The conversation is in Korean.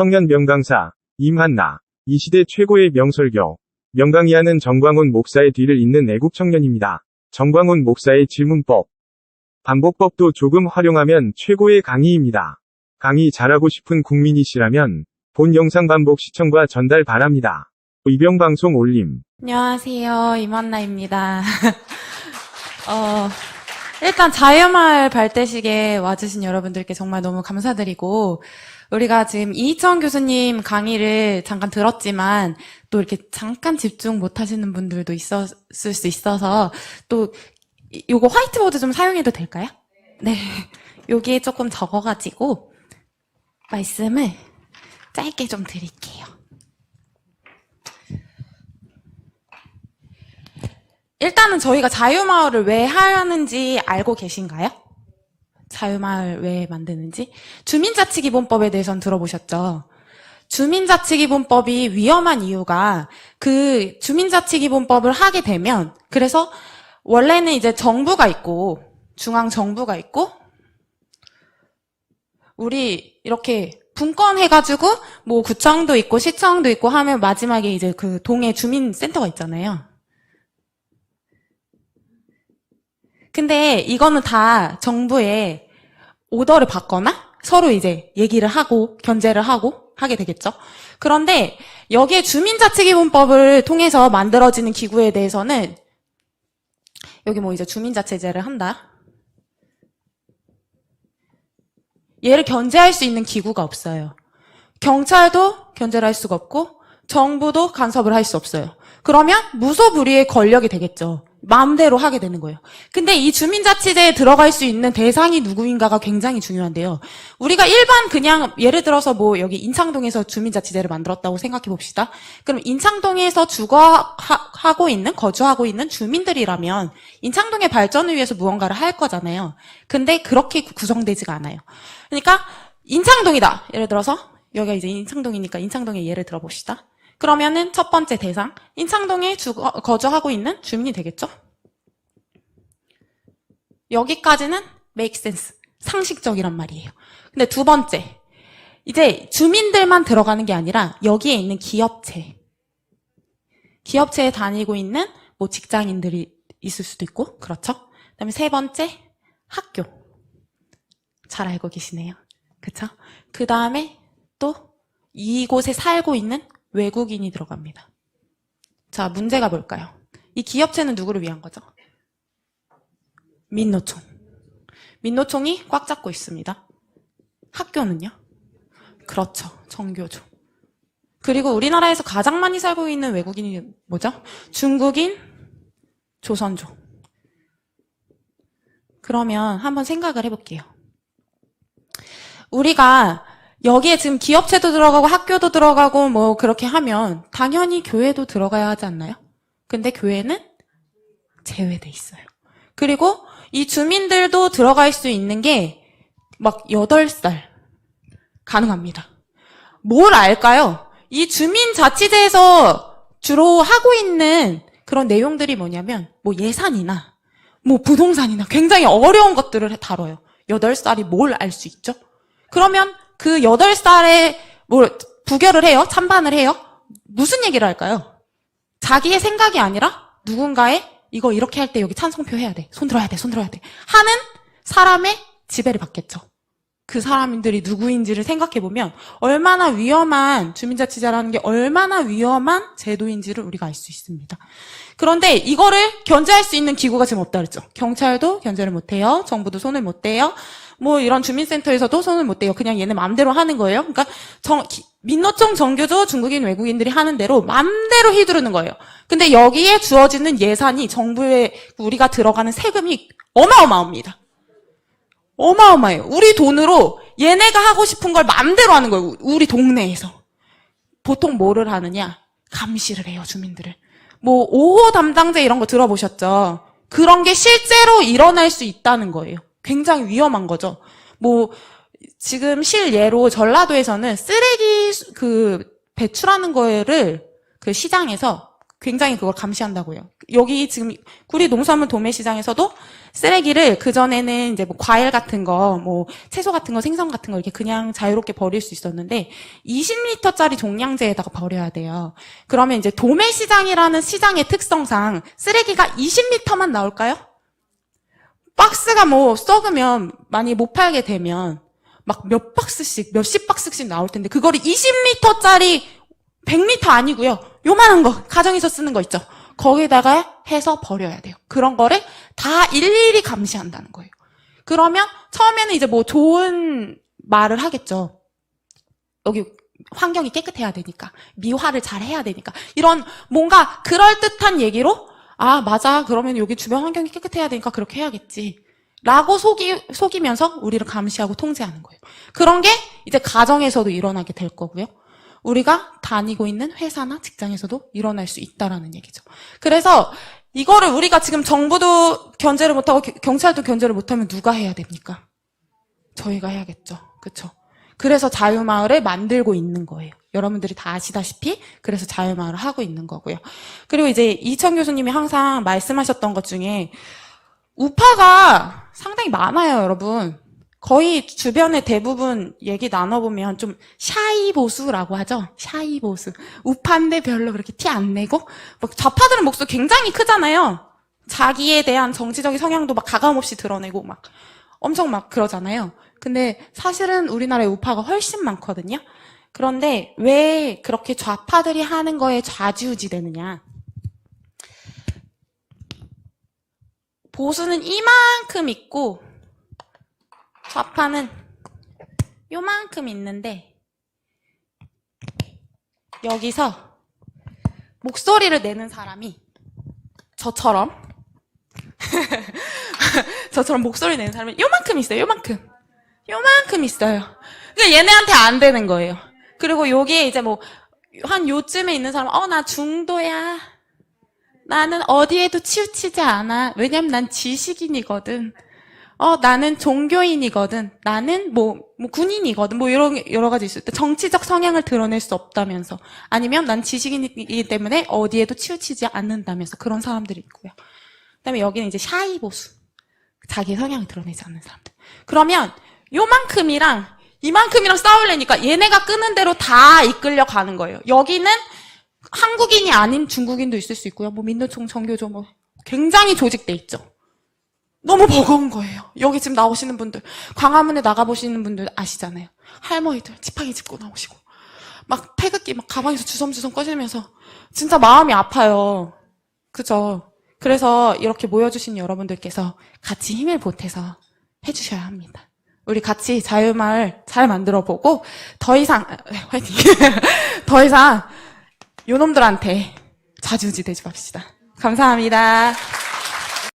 청년 명강사 임한나 이 시대 최고의 명설교 명강이하는 정광훈 목사의 뒤를 잇는 애국 청년입니다. 정광훈 목사의 질문법 반복법도 조금 활용하면 최고의 강의입니다. 강의 잘하고 싶은 국민이시라면 본 영상 반복 시청과 전달 바랍니다. 이병방송 올림 안녕하세요. 이만나입니다. 어, 일단 자유마을 발대식에 와주신 여러분들께 정말 너무 감사드리고, 우리가 지금 이희청 교수님 강의를 잠깐 들었지만, 또 이렇게 잠깐 집중 못 하시는 분들도 있었을 수 있어서, 또, 이- 요거 화이트보드 좀 사용해도 될까요? 네. 여기에 조금 적어가지고, 말씀을 짧게 좀 드릴게요. 일단은 저희가 자유마을을 왜 하는지 알고 계신가요? 자유마을 왜 만드는지? 주민자치기본법에 대해서는 들어보셨죠? 주민자치기본법이 위험한 이유가 그 주민자치기본법을 하게 되면 그래서 원래는 이제 정부가 있고 중앙 정부가 있고 우리 이렇게 분권 해가지고 뭐 구청도 있고 시청도 있고 하면 마지막에 이제 그 동해 주민센터가 있잖아요. 근데 이거는 다 정부의 오더를 받거나 서로 이제 얘기를 하고 견제를 하고 하게 되겠죠. 그런데 여기에 주민자치기본법을 통해서 만들어지는 기구에 대해서는 여기 뭐 이제 주민자체제를 한다. 얘를 견제할 수 있는 기구가 없어요. 경찰도 견제를 할 수가 없고 정부도 간섭을 할 수 없어요. 그러면 무소불위의 권력이 되겠죠. 마음대로 하게 되는 거예요. 근데 이 주민자치제에 들어갈 수 있는 대상이 누구인가가 굉장히 중요한데요. 우리가 일반 그냥 예를 들어서 뭐 여기 인창동에서 주민자치제를 만들었다고 생각해 봅시다. 그럼 인창동에서 주거하고 있는 거주하고 있는 주민들이라면 인창동의 발전을 위해서 무언가를 할 거잖아요. 근데 그렇게 구성되지가 않아요. 그러니까 인창동이다. 예를 들어서 여기가 이제 인창동이니까 인창동의 예를 들어봅시다. 그러면은 첫 번째 대상 인창동에 주거, 거주하고 있는 주민이 되겠죠? 여기까지는 make sense 상식적이란 말이에요. 근데 두 번째 이제 주민들만 들어가는 게 아니라 여기에 있는 기업체 기업체에 다니고 있는 뭐 직장인들이 있을 수도 있고 그렇죠? 그 다음에 세 번째 학교 잘 알고 계시네요. 그쵸? 그 다음에 또 이곳에 살고 있는 외국인이 들어갑니다. 자, 문제가 뭘까요? 이 기업체는 누구를 위한 거죠? 민노총. 민노총이 꽉 잡고 있습니다. 학교는요? 그렇죠. 정교조. 그리고 우리나라에서 가장 많이 살고 있는 외국인이 뭐죠? 중국인, 조선조. 그러면 한번 생각을 해볼게요. 우리가 여기에 지금 기업체도 들어가고 학교도 들어가고 뭐 그렇게 하면 당연히 교회도 들어가야 하지 않나요? 근데 교회는 제외돼 있어요. 그리고 이 주민들도 들어갈 수 있는 게 막 8살 가능합니다. 뭘 알까요? 이 주민 자치제에서 주로 하고 있는 그런 내용들이 뭐냐면 뭐 예산이나 뭐 부동산이나 굉장히 어려운 것들을 다뤄요. 8살이 뭘 알 수 있죠? 그러면 그 8살에 뭘 부결을 해요? 찬반을 해요? 무슨 얘기를 할까요? 자기의 생각이 아니라 누군가의 이거 이렇게 할 때 여기 찬성표 해야 돼. 손 들어야 돼. 손 들어야 돼. 하는 사람의 지배를 받겠죠. 그 사람들이 누구인지를 생각해 보면 얼마나 위험한 주민자치제라는 게 얼마나 위험한 제도인지를 우리가 알 수 있습니다. 그런데 이거를 견제할 수 있는 기구가 지금 없다 그랬죠. 경찰도 견제를 못 해요. 정부도 손을 못 대요. 뭐 이런 주민센터에서도 손을 못 대요. 그냥 얘네 마음대로 하는 거예요. 그러니까 정, 기- 민노총 정교조 중국인 외국인들이 하는 대로 마음대로 휘두르는 거예요. 근데 여기에 주어지는 예산이 정부에 우리가 들어가는 세금이 어마어마합니다. 어마어마해요. 우리 돈으로 얘네가 하고 싶은 걸 마음대로 하는 거예요. 우리 동네에서. 보통 뭐를 하느냐? 감시를 해요, 주민들을. 뭐 5호 담당제 이런 거 들어보셨죠? 그런 게 실제로 일어날 수 있다는 거예요. 굉장히 위험한 거죠. 뭐 지금 실예로 전라도에서는 쓰레기 수- 그 배출하는 거를 그 시장에서 굉장히 그걸 감시한다고요. 여기 지금 구리 농수산물 도매 시장에서도 쓰레기를 그 전에는 이제 뭐 과일 같은 거, 뭐 채소 같은 거, 생선 같은 거 이렇게 그냥 자유롭게 버릴 수 있었는데 20리터짜리 종량제에다가 버려야 돼요. 그러면 이제 도매 시장이라는 시장의 특성상 쓰레기가 20리터만 나올까요? 박스가 뭐 썩으면 많이 못 팔게 되면 막 몇 박스씩, 몇십 박스씩 나올 텐데 그거를 20리터짜리 100리터 아니고요. 요만한 거, 가정에서 쓰는 거 있죠. 거기다가 해서 버려야 돼요. 그런 거를 다 일일이 감시한다는 거예요. 그러면 처음에는 이제 뭐 좋은 말을 하겠죠. 여기 환경이 깨끗해야 되니까, 미화를 잘 해야 되니까. 이런 뭔가 그럴 듯한 얘기로, 아, 맞아. 그러면 여기 주변 환경이 깨끗해야 되니까 그렇게 해야겠지. 라고 속이, 속이면서 우리를 감시하고 통제하는 거예요. 그런 게 이제 가정에서도 일어나게 될 거고요. 우리가 다니고 있는 회사나 직장에서도 일어날 수 있다라는 얘기죠. 그래서 이거를 우리가 지금 정부도 견제를 못하고 겨- 경찰도 견제를 못하면 누가 해야 됩니까? 저희가 해야겠죠. 그렇죠? 그래서 자유마을을 만들고 있는 거예요. 여러분들이 다 아시다시피 그래서 자유마을을 하고 있는 거고요. 그리고 이제 이천 교수님이 항상 말씀하셨던 것 중에 우파가 상당히 많아요, 여러분. 거의 주변에 대부분 얘기 나눠보면 좀 샤이 보수라고 하죠. 샤이 보수. 우파인데 별로 그렇게 티 안 내고. 막 좌파들은 목소리 굉장히 크잖아요. 자기에 대한 정치적인 성향도 막 가감 없이 드러내고 막 엄청 막 그러잖아요. 근데 사실은 우리나라의 우파가 훨씬 많거든요. 그런데 왜 그렇게 좌파들이 하는 거에 좌지우지 되느냐. 보수는 이만큼 있고 좌파는 요만큼 있는데 여기서 목소리를 내는 사람이 저처럼 저처럼 목소리 내는 사람이 요만큼 있어요. 요만큼. 요만큼 있어요. 그러니까 얘네한테 안 되는 거예요. 그리고 여기에 이제 뭐 한 요쯤에 있는 사람 어 나 중도야. 나는 어디에도 치우치지 않아. 왜냐면 난 지식인이거든. 어, 나는 종교인이거든. 나는 뭐, 뭐 군인이거든. 뭐 여러, 여러 가지 있을 때 정치적 성향을 드러낼 수 없다면서. 아니면 난 지식인이기 때문에 어디에도 치우치지 않는다면서. 그런 사람들이 있고요. 그 다음에 여기는 이제 샤이 보수. 자기 성향을 드러내지 않는 사람들. 그러면 요만큼이랑 이만큼이랑 싸우려니까 얘네가 끄는 대로 다 이끌려 가는 거예요. 여기는 한국인이 아닌 중국인도 있을 수 있고요. 뭐 민노총 정교조 뭐 굉장히 조직돼 있죠. 너무 버거운 거예요. 여기 지금 나오시는 분들, 광화문에 나가 보시는 분들 아시잖아요. 할머니들 지팡이 짚고 나오시고. 막 태극기 막 가방에서 주섬주섬 꺼지면서 진짜 마음이 아파요. 그죠? 그래서 이렇게 모여주신 여러분들께서 같이 힘을 보태서 해주셔야 합니다. 우리 같이 자유마을 잘 만들어 보고 더 이상 화이팅 더 이상 요놈들한테 되지 맙시다. 감사합니다.